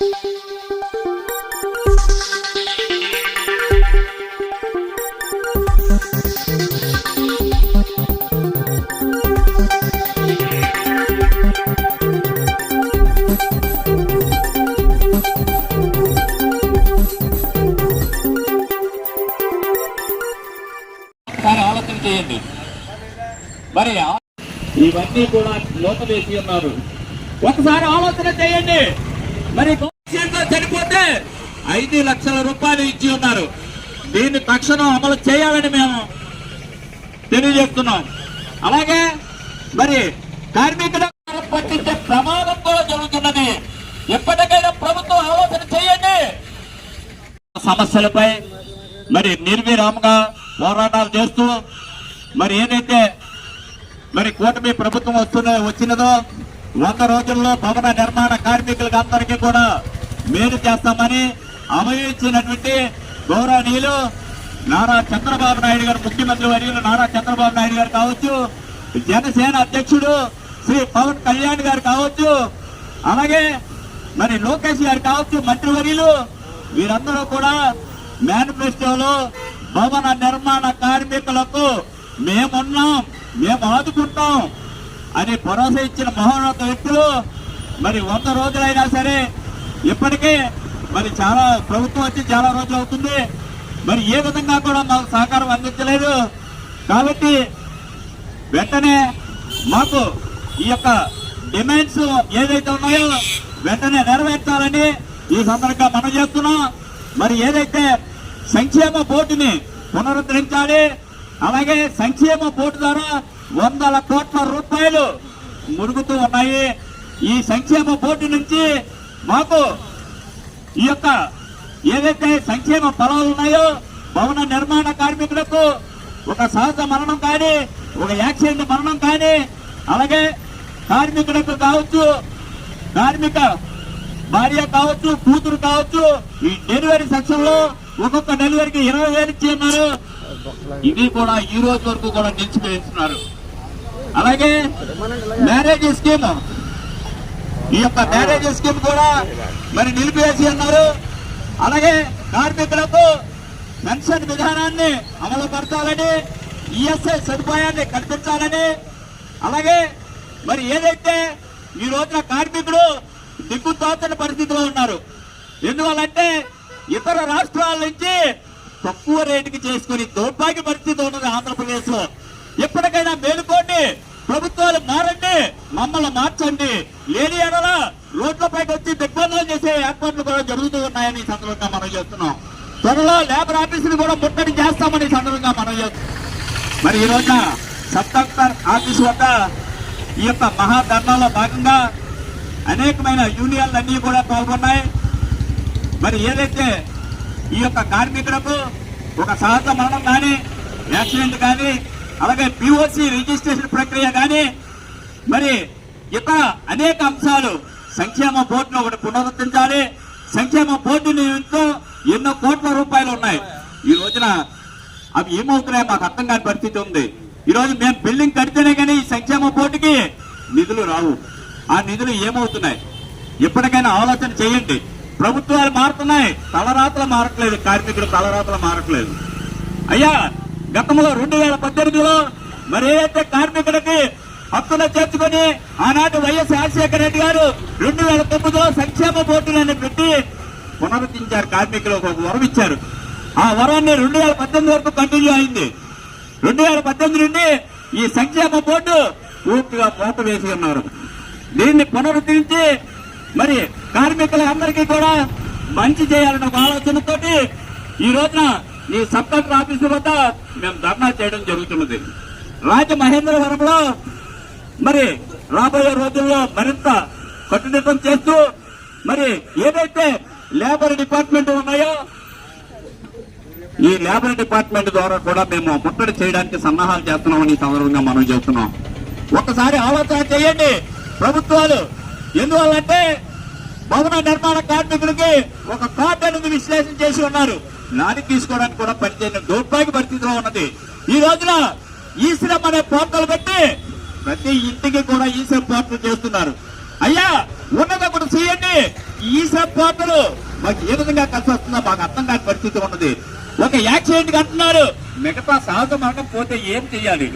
ఒకసారి ఆలోచన చేయండి. మరి ఇవన్నీ కూడా లోప వేసి ఉన్నారు. ఒకసారి ఆలోచన చేయండి. మరి గవర్నమెంట్లో చనిపోతే ఐదు లక్షల రూపాయలు ఇచ్చి ఉన్నారు. దీన్ని తక్షణం అమలు చేయాలని మేము తెలియజేస్తున్నాం. అలాగే మరి కార్మికుల పట్టించే ప్రమాదం కూడా జరుగుతున్నది. ఎప్పటికైనా ప్రభుత్వం ఆలోచన చేయండి. సమస్యలపై మరి నిర్విరామంగా పోరాటాలు చేస్తూ మరి ఏదైతే మరి కూటమి ప్రభుత్వం వస్తున్న వచ్చినదో వంద రోజుల్లో భవన నిర్మాణ కార్మికులకు అందరికీ కూడా మేలు చేస్తామని అమయించినటువంటి గౌరవనీయులు నారా చంద్రబాబు నాయుడు గారు ముఖ్యమంత్రి వర్యులు నారా చంద్రబాబు నాయుడు గారు కావచ్చు జనసేన అధ్యక్షుడు శ్రీ పవన్ కళ్యాణ్ గారు కావచ్చు అలాగే మరి లోకేష్ గారు కావచ్చు మంత్రివర్యులు వీరందరూ కూడా మేనిఫెస్టోలో భవన నిర్మాణ కార్మికులకు మేమున్నాం మేము ఆదుకుంటాం. అని భరోసా ఇచ్చిన మహోన్నత వ్యక్తులు మరి వంద రోజులైనా సరే ఇప్పటికే మరి చాలా ప్రభుత్వం వచ్చి చాలా రోజులు అవుతుంది. మరి ఏ విధంగా కూడా మాకు సహకారం అందించలేదు. కాబట్టి వెంటనే మాకు ఈ యొక్క డిమాండ్స్ ఏదైతే ఉన్నాయో వెంటనే నెరవేర్చాలని ఈ సందర్భంగా మనం చేస్తున్నాం. మరి ఏదైతే సంక్షేమ బోర్డుని పునరుద్ధరించాలి అలాగే సంక్షేమ బోర్డు ద్వారా వందల కోట్ల రూపాయలు మురుగుతూ ఉన్నాయి. ఈ సంక్షేమ బోర్డు నుంచి మాకు ఈ యొక్క ఏదైతే సంక్షేమ ఫలాలు ఉన్నాయో భవన నిర్మాణ కార్మికులకు ఒక సహజ మరణం కానీ ఒక యాక్సిడెంట్ మరణం కానీ అలాగే కార్మికులకు కావచ్చు కార్మిక భార్య కావచ్చు కూతురు కావచ్చు ఈ డెలివరీ సెక్షన్లో ఒక్కొక్క డెలివరీకి ఇరవై వేలు ఇచ్చి ఉన్నారు ఇవి కూడా ఈ రోజు వరకు కూడా నిలిచిపోయిస్తున్నారు అలాగే మ్యారేజ్ స్కీమ్ ఈ యొక్క మ్యారేజ్ స్కీమ్ కూడా మరి నిలిపివేసి ఉన్నారు అలాగే కార్మికులకు పెన్షన్ విధానాన్ని అమలు పరచాలని ఈఎస్ఐ సదుపాయాన్ని కల్పించాలని అలాగే మరి ఏదైతే ఈ రోజున కార్మికులు దిక్కుతోచని పరిస్థితిలో ఉన్నారు ఎందువల్లంటే ఇతర రాష్ట్రాల నుంచి తక్కువ రేటుకి చేసుకుని దౌర్భాగ్య పరిస్థితి ఉన్నది ఆంధ్రప్రదేశ్ ఎప్పటికైనా మేలుకోండి. ప్రభుత్వాలు మారండి. మమ్మల్ని మార్చండి. లేని ఎడల రోడ్లపైకి వచ్చి దిగ్బంధనం చేసే ఏర్పాట్లు కూడా జరుగుతూ ఉన్నాయని సందర్భంగా మనం చేస్తున్నాం త్వరలో లేబర్ ఆఫీసులు కూడా ముట్టడి చేస్తామని సందర్భంగా మనం చేస్తున్నాం మరి ఈ రోజున సబ్ ఆఫీస్ వద్ద ఈ యొక్క మహాధర్నాలో భాగంగా అనేకమైన యూనియన్లు కూడా పాల్గొన్నాయి. మరి ఏదైతే ఈ యొక్క కార్మికులకు ఒక సహజ మరణం కానీ యాక్సిడెంట్ కానీ అలాగే పిఓసి రిజిస్ట్రేషన్ ప్రక్రియ కానీ మరి ఇతర అనేక అంశాలు సంక్షేమ బోర్డును ఒకటి పునరుద్ధరించాలి. సంక్షేమ బోర్డు నిమిత్తం ఎన్నో కోట్ల రూపాయలు ఉన్నాయి. ఈ రోజున అవి ఏమవుతున్నాయో మాకు అర్థం కాని పరిస్థితి ఉంది. ఈరోజు మేము బిల్డింగ్ కడితేనే కానీ ఈ సంక్షేమ బోర్డుకి నిధులు రావు. ఆ నిధులు ఏమవుతున్నాయి? ఎప్పటికైనా ఆలోచన చేయండి. ప్రభుత్వాలు మారుతున్నాయి. తలరాతలు మారట్లేదు. కార్మికులు తలరాతలు మారట్లేదు. అయ్యా గతంలో రెండు వేల పద్దెనిమిదిలో మరి ఏదైతే కార్మికులకి హక్కులు చేర్చుకొని ఆనాటి వైఎస్ రాజశేఖర రెడ్డి గారు రెండు వేల తొమ్మిదిలో సంక్షేమ బోర్డులను పెట్టి పునరుద్ధరించారు కార్మికులకు ఒక వరం ఇచ్చారు. ఆ వరాన్ని రెండు వేల పద్దెనిమిది వరకు కంటిన్యూ అయింది. రెండు వేల పద్దెనిమిది నుండి ఈ సంక్షేమ బోర్డు పూర్తిగా మూత వేసి ఉన్నారు. దీన్ని పునరుద్ధరించి మరి కార్మికులందరికీ కూడా మంచి చేయాలన్న ఒక ఆలోచనతోటి ఈ రోజున ఈ సబ్ కలెక్టర్ ఆఫీసు వద్ద మేము ధర్నా చేయడం జరుగుతున్నది. రాజమహేంద్రవరంలో మరి రాబోయే రోజుల్లో మరింత కట్టుదిట్టం చేస్తూ మరి ఏదైతే లేబర్ డిపార్ట్మెంట్ ఉన్నాయో ఈ లేబర్ డిపార్ట్మెంట్ ద్వారా కూడా మేము ముట్టడి చేయడానికి సన్నాహాలు చేస్తున్నామని సందర్భంగా మనం చెబుతున్నాం. ఒకసారి ఆలోచన చేయండి. ప్రభుత్వాలు ఎందువల్లంటే భవన నిర్మాణ కార్మికులకి ఒక కార్డు అనేది విశ్లేషణ చేసి ఉన్నారు. నాని తీసుకోవడానికి కూడా పనిచేయని దౌర్భాగ్య పరిస్థితిలో ఉన్నది. ఈ రోజున ఈ శ్రమ అనే పోర్టల్ పెట్టి ప్రతి ఇంటికి కూడా ఈ శ్రమ పోర్టల్ చేస్తున్నారు. అయ్యా ఉన్నది ఒకటి చేయండి. ఈ వైఎస్ఆర్ పార్టీలు మాకు ఏ విధంగా కలిసి వస్తుందో మాకు అర్థం కాని పరిస్థితి ఉన్నది. ఒక యాక్సిడెంట్ అంటున్నారు. మిగతా సహజ మరణం పోతే ఏం చెయ్యాలి?